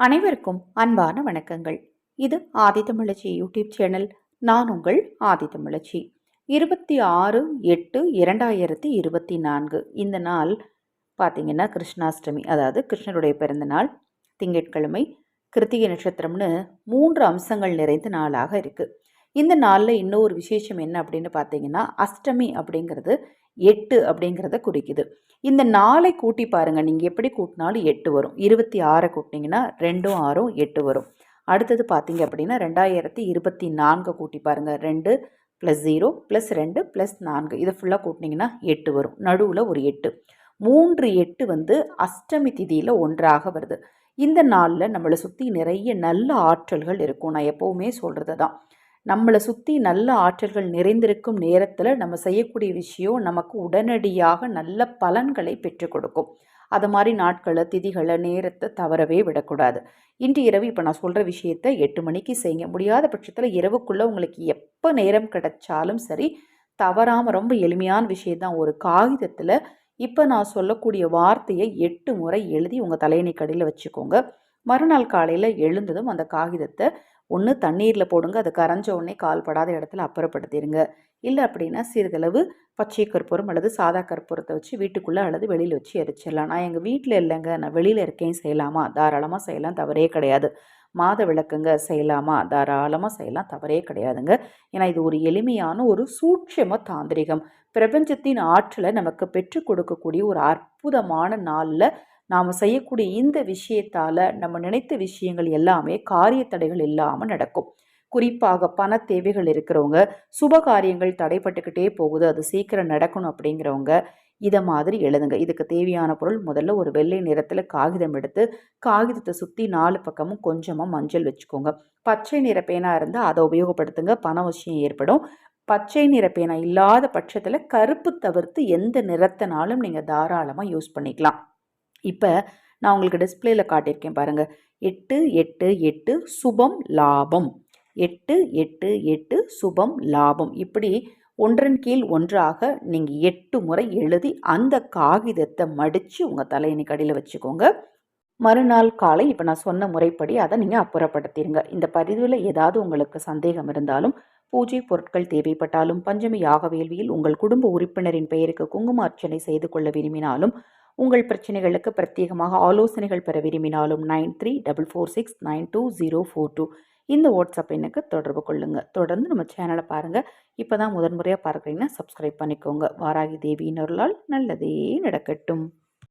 அனைவருக்கும் அன்பான வணக்கங்கள். இது ஆதித்தமிழச்சி யூடியூப் சேனல். நான் உங்கள் ஆதித்தமிழச்சி இருபத்தி ஆறு எட்டு இரண்டாயிரத்தி இருபத்தி நான்கு. இந்த நாள் பார்த்திங்கன்னா கிருஷ்ணாஷ்டமி அதாவது கிருஷ்ணருடைய பிறந்த நாள். திங்கட்கிழமை கிருத்திகை நட்சத்திரம்னு மூன்று அம்சங்கள் நிறைந்த நாளாக இருக்குது இந்த நாளில் இன்னொரு விசேஷம் என்ன அப்படின்னு பார்த்தீங்கன்னா அஷ்டமி அப்படிங்கிறது எட்டு அப்படிங்கிறத குறிக்குது. இந்த நாளை கூட்டி பாருங்கள் நீங்கள் எப்படி கூட்டினாலும் எட்டு வரும். இருபத்தி ஆறை கூட்டினீங்கன்னா ரெண்டும் ஆறும் எட்டு வரும். அடுத்தது பார்த்தீங்க அப்படின்னா ரெண்டாயிரத்தி இருபத்தி நான்கு கூட்டி பாருங்கள் ரெண்டு ப்ளஸ் ஜீரோ ப்ளஸ் ரெண்டு ப்ளஸ் நான்கு. இதை ஃபுல்லாக கூட்டினீங்கன்னா எட்டு வரும். நடுவில் ஒரு எட்டு. மூன்று எட்டு வந்து அஷ்டமி திதியில் ஒன்றாக வருது. இந்த நாளில் நம்மளை சுற்றி நிறைய நல்ல ஆற்றல்கள் இருக்கும். நான் எப்போவுமே சொல்கிறது தான் நம்மளை சுற்றி நல்ல ஆற்றல்கள் நிறைந்திருக்கும் நேரத்தில் நம்ம செய்யக்கூடிய விஷயம் நமக்கு உடனடியாக நல்ல பலன்களை பெற்றுக் கொடுக்கும். அது மாதிரி நாட்களை திதிகளை நேரத்தை தவறவே விடக்கூடாது. இன்று இரவு இப்போ நான் சொல்கிற விஷயத்த எட்டு மணிக்கு செய்ய முடியாத பட்சத்தில் இரவுக்குள்ளே உங்களுக்கு எப்போ நேரம் கிடைச்சாலும் சரி தவறாமல் ரொம்ப எளிமையான விஷயந்தான் ஒரு காகிதத்தில் இப்போ நான் சொல்லக்கூடிய வார்த்தையை எட்டு முறை எழுதி உங்கள் தலையணை கடையில் வச்சுக்கோங்க. மறுநாள் காலையில் எழுந்ததும் அந்த காகிதத்தை ஒன்று தண்ணீரில் போடுங்க. அது கரைஞ்ச உடனே கால்படாத இடத்துல அப்புறப்படுத்திடுங்க இல்லை அப்படின்னா சிறிதளவு பச்சை கற்பூரம் அல்லது சாதா கற்பூரத்தை வச்சு வீட்டுக்குள்ளே அல்லது வெளியில் வச்சு எரிச்சிடலாம். நான் எங்கள் வீட்டில் இல்லைங்க. நான் வெளியில் இருக்கேன். செய்யலாமா? தாராளமாக செய்யலாம். தவறே கிடையாது. மாத விளக்குங்க. செய்யலாமா? தாராளமாக செய்யலாம். தவறே கிடையாதுங்க. ஏன்னா இது ஒரு எளிமையான ஒரு சூட்சம தாந்திரிகம். பிரபஞ்சத்தின் ஆற்றலை நமக்கு பெற்றுக் கொடுக்கக்கூடிய ஒரு அற்புதமான நாளில் நாம் செய்யக்கூடிய இந்த விஷயத்தால் நம்ம நினைத்த விஷயங்கள் எல்லாமே காரிய தடைகள் இல்லாமல் நடக்கும். குறிப்பாக பண தேவைகள் இருக்கிறவங்க சுப காரியங்கள் தடைப்பட்டுக்கிட்டே போகுது அது சீக்கிரம் நடக்கணும் அப்படிங்கிறவங்க இதை மாதிரி எழுதுங்க. இதுக்கு தேவையான பொருள் முதல்ல ஒரு வெள்ளை நிறத்தில் காகிதம் எடுத்து காகிதத்தை சுற்றி நாலு பக்கமும் கொஞ்சமாக மஞ்சள் வச்சுக்கோங்க. பச்சை நிற பேனா இருந்தால் அதை உபயோகப்படுத்துங்க பண விஷயம் ஏற்படும். பச்சை நிற பேனா இல்லாத பட்சத்தில் கருப்பு தவிர்த்து எந்த நிறத்தினாலும் நீங்கள் தாராளமாக யூஸ் பண்ணிக்கலாம். இப்போ நான் உங்களுக்கு டிஸ்பிளேயில் காட்டியிருக்கேன் பாருங்கள் எட்டு எட்டு எட்டு சுபம் லாபம். எட்டு எட்டு எட்டு சுபம் லாபம். இப்படி ஒன்றன் கீழ் ஒன்றாக நீங்கள் எட்டு முறை எழுதி அந்த காகிதத்தை மடித்து உங்கள் தலையணி கடையில் வச்சுக்கோங்க. மறுநாள் காலை இப்போ நான் சொன்ன முறைப்படி அதை நீங்கள் அப்புறப்படுத்திடுங்க இந்த பதிவில் ஏதாவது உங்களுக்கு சந்தேகம் இருந்தாலும் பூஜை பொருட்கள் தேவைப்பட்டாலும் பஞ்சமி யாக வேள்வியில் உங்கள் குடும்ப உறுப்பினரின் பெயருக்கு குங்கும அர்ச்சனை செய்து கொள்ள விரும்பினாலும் உங்கள் பிரச்சனைகளுக்கு பிரத்யேகமாக ஆலோசனைகள் பெற விரும்பினாலும் nine three double four six nine two zero four two இந்த வாட்ஸ்அப் எண்ணுக்கு தொடர்பு கொள்ளுங்கள் தொடர்ந்து நம்ம சேனலை பாருங்கள் இப்போ தான் முதன்முறையாக பார்க்குறீங்கன்னா சப்ஸ்கிரைப் பண்ணிக்கோங்க. வாராகி தேவியினருளால் நல்லதே நடக்கட்டும்.